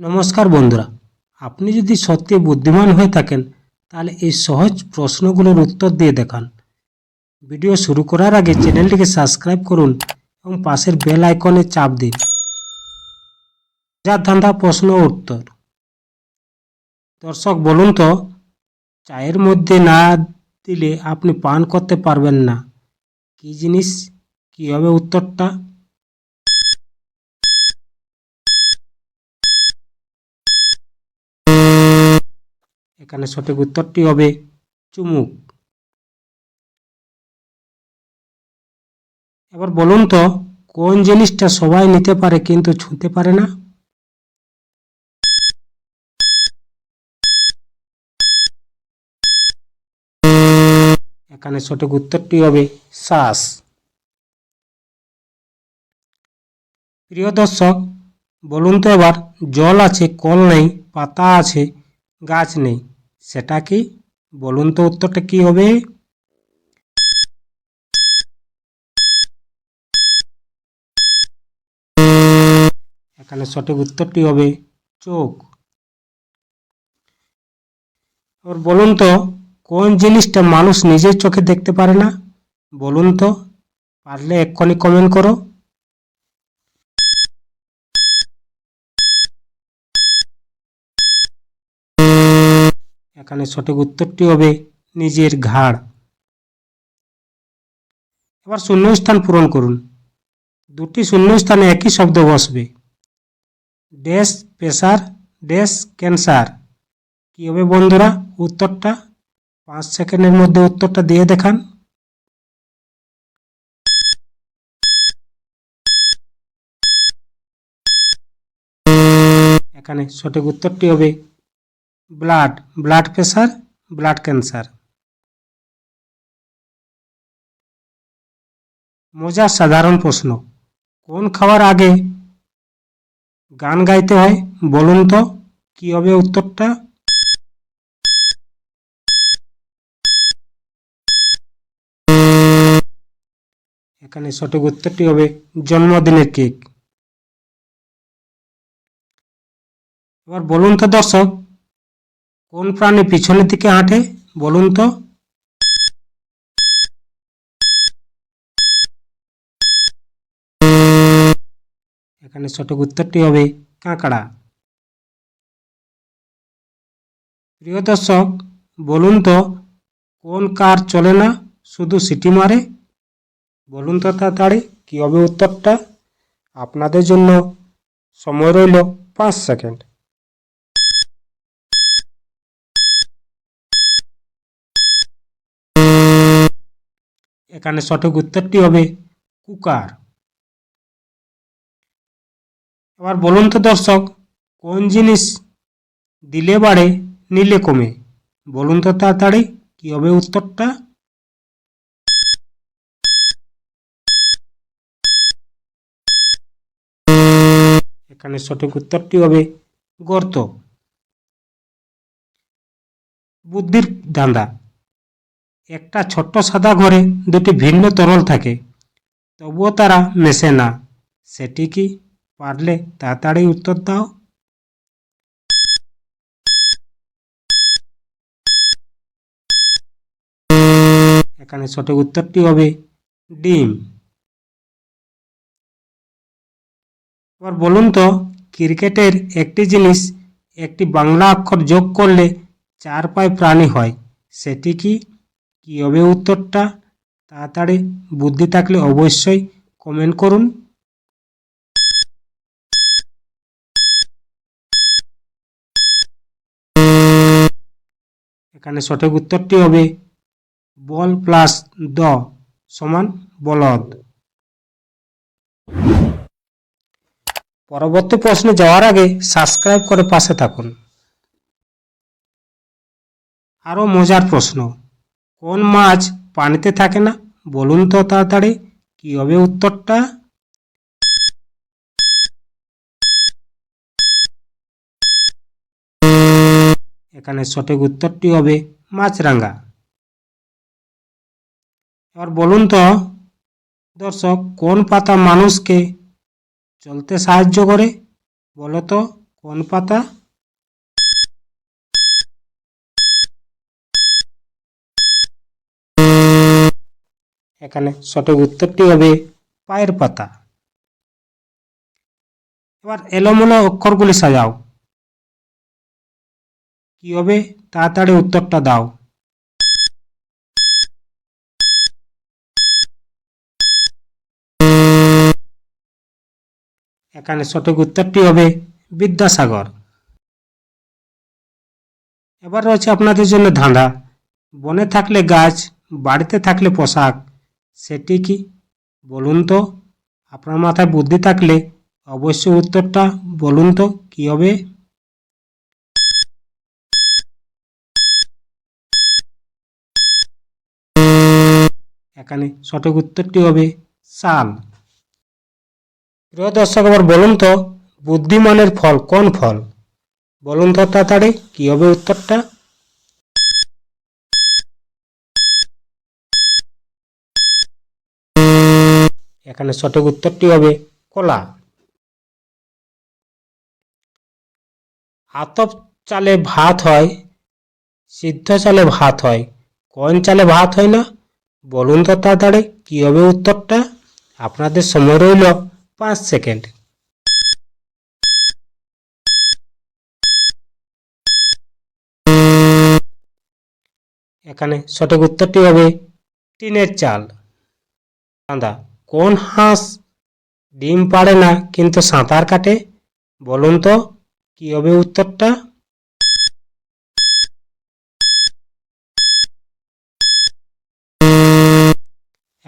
নমস্কার বন্ধুরা। আপনি যদি সত্যি বুদ্ধিমান হয়ে থাকেন, তাহলে এই সহজ প্রশ্নগুলোর উত্তর দিয়ে দেখান। ভিডিও শুরু করার আগে চ্যানেলটিকে সাবস্ক্রাইব করুন এবং পাশের বেল আইকনে চাপ দিন। যার ধান্দা প্রশ্ন উত্তর। দর্শক, বলুন তো, চায়ের মধ্যে না দিলে আপনি পান করতে পারবেন না। কি জিনিস? কী হবে উত্তরটা? এখানে সঠিক উত্তরটি হবে চুমুক। এবার বলুন তো, কোন জিনিসটা সবাই নিতে পারে কিন্তু ছুঁতে পারে না? এখানে সঠিক উত্তরটি হবে শ্বাস। প্রিয় দর্শক, বলুন তো এবার, জল আছে, কল নেই, পাতা আছে, গাছ নেই। সেটা কি? বলুন তো উত্তরটা কি হবে? এখানে সঠিক উত্তরটি হবে চোখ। এবার বলুন তো, কোন জিনিসটা মানুষ নিজের চোখে দেখতে পারে না? বলুন তো, পারলে এক্ষুনি কমেন্ট করো। এখানে সঠিক উত্তরটি হবে নিজের ঘাড়। এবার শূন্যস্থান পূরণ করুন। দুটি শূন্যস্থানে একই শব্দ বসবে। Dash pressure, dash cancer. কী হবে বন্ধুরা উত্তরটা? পাঁচ সেকেন্ডের মধ্যে উত্তরটা দিয়ে দেখান। এখানে সঠিক উত্তরটি হবে blood blood pressure blood cancer মজার সাধারণ প্রশ্ন। কোন খাওয়ার আগে গান গাইতে হয়, বলুন তো, কি হবে উত্তরটা? এখানে সঠিক উত্তরটি হবে জন্মদিনের কেক। এবার বলুন তো দর্শক কোন প্রাণী পিছনের দিকে হাঁটে বলুন তো? এখানে সঠিক উত্তরটি হবে কাঁকড়া। প্রিয় দর্শক, বলুন তো, কোন কার চলে না শুধু সিটি মারে? বলুন তো তাড়াতাড়ি, কী হবে উত্তরটা? আপনাদের জন্য সময় রইল পাঁচ সেকেন্ড। এখানে সঠিক উত্তরটি হবে কুকার। এবার বলুন তো দর্শক, কোন জিনিস দিলে বাড়ে, নিলে কমে? বলুন তো তাড়াতাড়ি, কী হবে উত্তরটা? এখানে সঠিক উত্তরটি হবে গর্ত। বুদ্ধির ধান্দা। একটা ছোট্ট সাদা ঘরে দুটি ভিন্ন তরল থাকে। তবুও তারা মেশে না। সেটি কি পারলে তাড়াতাড়ি উত্তর দাও? এখানে সঠিক উত্তরটি হবে ডিম। এবার বলুন তো, ক্রিকেটের একটি জিনিস একটি বাংলা অক্ষর যোগ করলে চার পায়ে প্রাণী হয়, সেটি কি কী হবে উত্তরটা তাড়াতাড়ি বুদ্ধি থাকলে অবশ্যই কমেন্ট করুন। এখানে সঠিক উত্তরটি হবে বল প্লাস দ সমান বলদ। পরবর্তী প্রশ্নে যাওয়ার আগে সাবস্ক্রাইব করে পাশে থাকুন। আরও মজার প্রশ্ন। কোন মাছ পানিতে থাকে না? বলুন তো তাড়াতাড়ি, কী হবে উত্তরটা? এখানে সঠিক উত্তরটি হবে মাছরাঙ্গা এবার বলুন তো, দর্শক, কোন পাতা মানুষকে চলতে সাহায্য করে? বলো তো, কোন পাতা? এখানে সঠিক উত্তরটি হবে পায়ের পাতা। এবার এলোমেলো অক্ষরগুলি সাজাও। কি হবে? তাড়াতাড়ি উত্তরটা দাও। এখানে সঠিক উত্তরটি হবে বিদ্যাসাগর। এবার রয়েছে আপনাদের জন্য ধাঁধা। বনে থাকলে গাছ, বাড়িতে থাকলে পোশাক। সেটি কি বলুন তো, আপনার মাথায় বুদ্ধি থাকলে অবশ্যই উত্তরটা বলুন তো, কি হবে? এখানে সঠিক উত্তরটি হবে সাল। প্রিয় দর্শক আবার বলুন তো, বুদ্ধিমানের ফল কোন ফল? বলুন তো তাড়াতাড়ি, কি হবে উত্তরটা? এখানে সঠিক উত্তরটি হবে কলা। আতপ চালে ভাত হয়, সিদ্ধ চালে ভাত হয় কোন চালে ভাত হয় না? বলুন তো তাড়াতাড়ি কি হবে উত্তরটা? আপনাদের সময় রইল পাঁচ সেকেন্ড। এখানে সঠিক উত্তরটি হবে টিনের চাল। দাদা কোন হাঁস ডিম পাড়ে না, কিন্তু সাঁতার কাটে? বলুন তো, কি হবে উত্তরটা?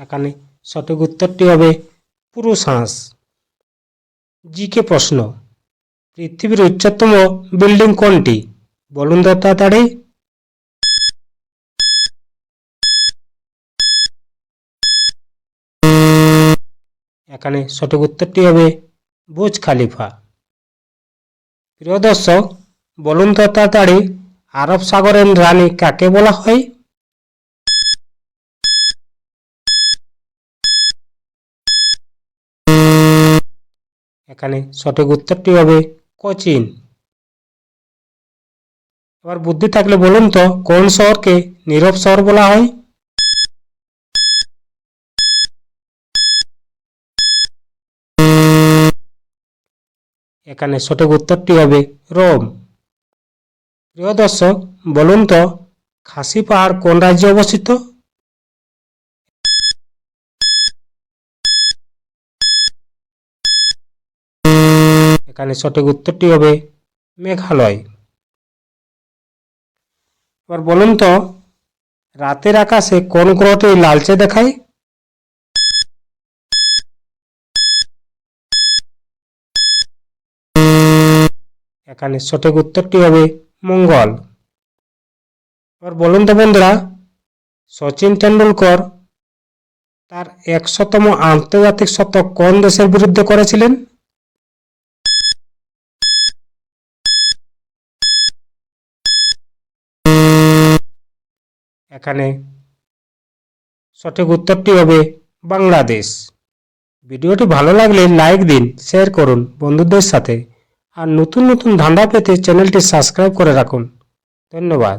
এখানে সঠিক উত্তরটি হবে পুরুষ হাঁস। জিকে প্রশ্ন, পৃথিবীর উচ্চতম বিল্ডিং কোনটি? বলুন তো তাড়াতাড়ি। এখানে সঠিক উত্তরটি হবে বুজ খালিফা। প্রিয় দর্শক, বলুন তো তাড়াতাড়ি, আরব সাগরের রানী কাকে বলা হয়? এখানে সঠিক উত্তরটি হবে কোচিন। এবার বুদ্ধি থাকলে বলুন তো, কোন শহরকে নীরব শহর বলা হয়? এখানে সঠিক উত্তরটি হবে রোম। প্রিয় দর্শক, বলুন তো, খাসি পাহাড় কোন রাজ্যে অবস্থিত? এখানে সঠিক উত্তরটি হবে মেঘালয়। এবার বলুন তো, রাতের আকাশে কোন গ্রহটি লালচে দেখায়? এখানে সঠিক উত্তরটি হবে মঙ্গল। এবার বলুন তো বন্ধুরা, সচিন তেন্ডুলকর তার একশোতম আন্তর্জাতিক শতক কোন দেশের বিরুদ্ধে করেছিলেন? এখানে সঠিক উত্তরটি হবে বাংলাদেশ। ভিডিওটি ভালো লাগলে লাইক দিন, শেয়ার করুন বন্ধুদের সাথে। আর নতুন নতুন ধান্দা পেতে চ্যানেলটি সাবস্ক্রাইব করে রাখুন। ধন্যবাদ।